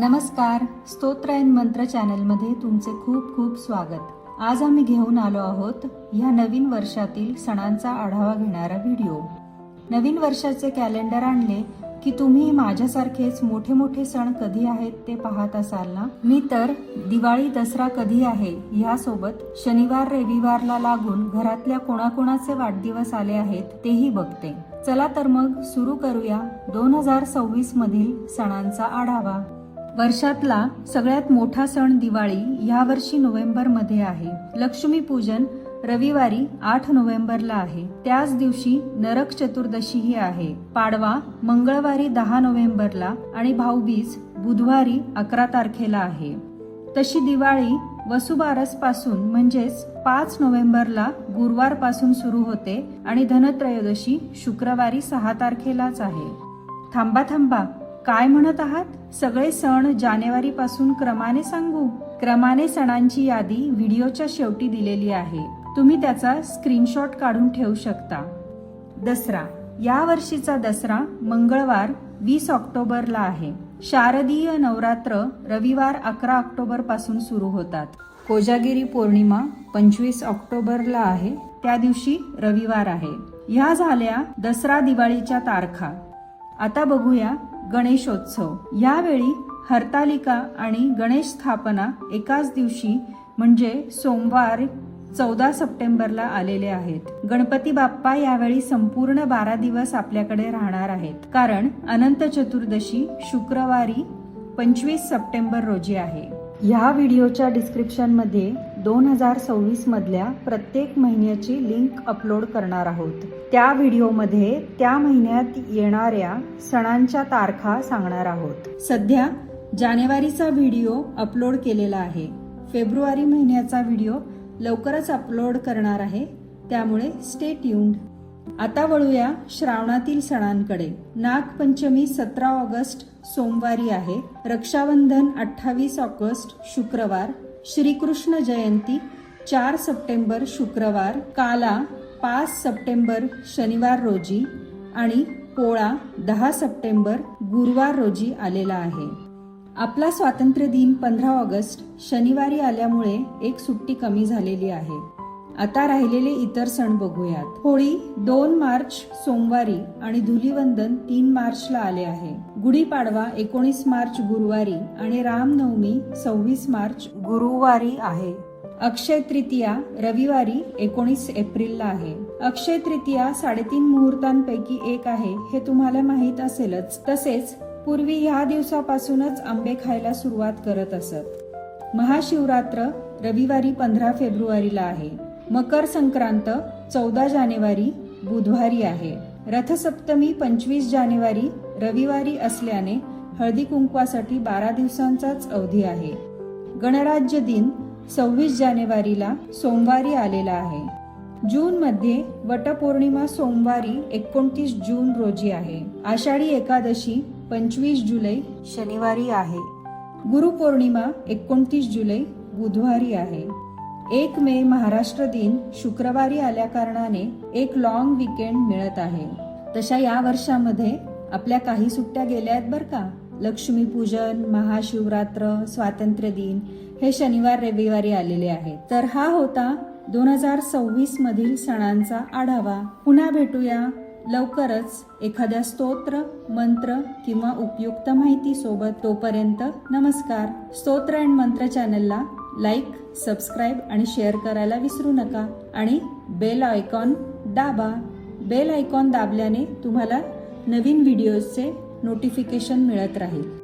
नमस्कार स्तोत्रायन मंत्र चॅनलमध्ये तुमचे खूप खूप स्वागत. आज आम्ही घेऊन आलो आहोत ह्या नवीन वर्षातील सणांचा आढावा घेणारा व्हिडिओ. नवीन वर्षाचे कॅलेंडर आणले की तुम्ही माझ्यासारखेच मोठे मोठे सण कधी आहेत ते पाहत असाल ना? मी तर दिवाळी दसरा कधी आहे ह्यासोबत शनिवार रविवारला लागून घरातल्या कोणाकोणाचे वाढदिवस आले आहेत तेही बघते. चला तर मग सुरू करूया दोन हजार सव्वीस मधील सणांचा आढावा. वर्षातला सगळ्यात मोठा सण दिवाळी यावर्षी नोव्हेंबरमध्ये आहे. लक्ष्मी पूजन रविवारी आठ नोव्हेंबरला आहे. त्याच दिवशी नरक चतुर्दशीही आहे. पाडवा मंगळवारी दहा नोव्हेंबरला आणि भाऊबीज बुधवारी अकरा तारखेला आहे. तशी दिवाळी वसुबारसपासून म्हणजेच पाच नोव्हेंबरला गुरुवारपासून सुरू होते आणि धनत्रयोदशी शुक्रवारी सहा तारखेलाच आहे. थांबा थांबा काय म्हणत आहात? सगळे सण जानेवारी पासून क्रमाने सांगू. क्रमाने सणांची यादी व्हिडिओच्या शेवटी दिलेली आहे. तुम्ही त्याचा स्क्रीनशॉट काढून ठेवू शकता. दसरा. या वर्षीचा दसरा मंगळवार वीस ऑक्टोबरला आहे. शारदीय नवरात्र रविवार अकरा ऑक्टोबरपासून सुरू होतात. कोजागिरी पौर्णिमा पंचवीस ऑक्टोबरला आहे. त्या दिवशी रविवार आहे. ह्या झाल्या दसरा दिवाळीच्या तारखा. आता बघूया गणेशोत्सव. यावेळी हरतालिका आणि गणेश स्थापना एकाच दिवशी म्हणजे सोमवार चौदा सप्टेंबरला आलेले आहेत. गणपती बाप्पा यावेळी संपूर्ण बारा दिवस आपल्याकडे राहणार आहेत. कारण अनंत चतुर्दशी शुक्रवारी पंचवीस सप्टेंबर रोजी आहे. ह्या व्हिडिओच्या डिस्क्रिप्शनमध्ये दोन हजार सव्वीस मधल्या प्रत्येक महिन्याची लिंक अपलोड करणार आहोत. त्या व्हिडिओमध्ये त्या महिन्यात येणाऱ्या सणांच्या तारखा सांगणार आहोत. सध्या जानेवारीचा व्हिडिओ अपलोड केलेला आहे. फेब्रुवारी महिन्याचा व्हिडिओ लवकरच अपलोड करणार आहे. त्यामुळे स्टे ट्यून्ड आता वळूया श्रावणातील सणांकडे. नागपंचमी सतरा ऑगस्ट सोमवारी आहे. रक्षाबंधन अठ्ठावीस ऑगस्ट शुक्रवार. श्रीकृष्ण जयंती चार सप्टेंबर शुक्रवार काला पाच सप्टेंबर शनिवार रोजी आणि पोळा दहा सप्टेंबर गुरुवार रोजी आलेला आहे. आपला स्वातंत्र्य दिन पंधरा ऑगस्ट शनिवारी आल्यामुळे एक सुट्टी कमी झालेली आहे. आता राहिलेले इतर सण बघूयात. होळी दोन मार्च सोमवारी आणि धुलीवंदन तीन मार्चला आले आहे. गुढीपाडवा एकोणीस मार्च गुरुवारी आणि रामनवमी सव्वीस मार्च गुरुवारी आहे. अक्षय तृतीया रविवारी एकोणीस एप्रिलला आहे. अक्षय तृतीया साडेतीन मुहूर्तांपैकी एक आहे हे तुम्हाला माहीत असेलच. तसेच पूर्वी ह्या दिवसापासूनच आंबे खायला सुरुवात करत असत. महाशिवरात्र रविवारी पंधरा फेब्रुवारीला आहे. मकर संक्रांत चौदा जानेवारी बुधवारी आहे. रथसप्तमी पंचवीस जानेवारी रविवारी असल्याने हळदी कुंकवासाठी बारा दिवसांचाच अवधी आहे. गणराज्य दिन सव्वीस जानेवारीला सोमवारी आलेला आहे. जूनमध्ये वटपौर्णिमा सोमवारी एकोणतीस जून रोजी आहे. आषाढी एकादशी पंचवीस जुलै शनिवारी आहे. गुरुपौर्णिमा एकोणतीस जुलै बुधवारी आहे. एक मे महाराष्ट्र दिन शुक्रवारी आल्या कारणाने एक लॉंग विकेंड मिळत आहे. तशा या वर्षामध्ये आपल्या काही सुट्ट्या गेल्या आहेत बरं का? लक्ष्मीपूजन महाशिवरात्र स्वातंत्र्य दिन हे शनिवार रविवारी आलेले आहेत. तर हा होता दोन हजार सव्वीस मधील सणांचा आढावा. पुन्हा भेटूया. लवकरच एखाद्या स्तोत्र मंत्र किंवा उपयुक्त माहिती सोबत तोपर्यंत नमस्कार. स्तोत्र अँड मंत्र चॅनलला लाईक सबस्क्राईब आणि शेअर करायला विसरू नका. आणि बेल आयकॉन दाबा. बेल आयकॉन दाबल्याने तुम्हाला नवीन व्हिडिओजचे नोटिफिकेशन मिळत राहील.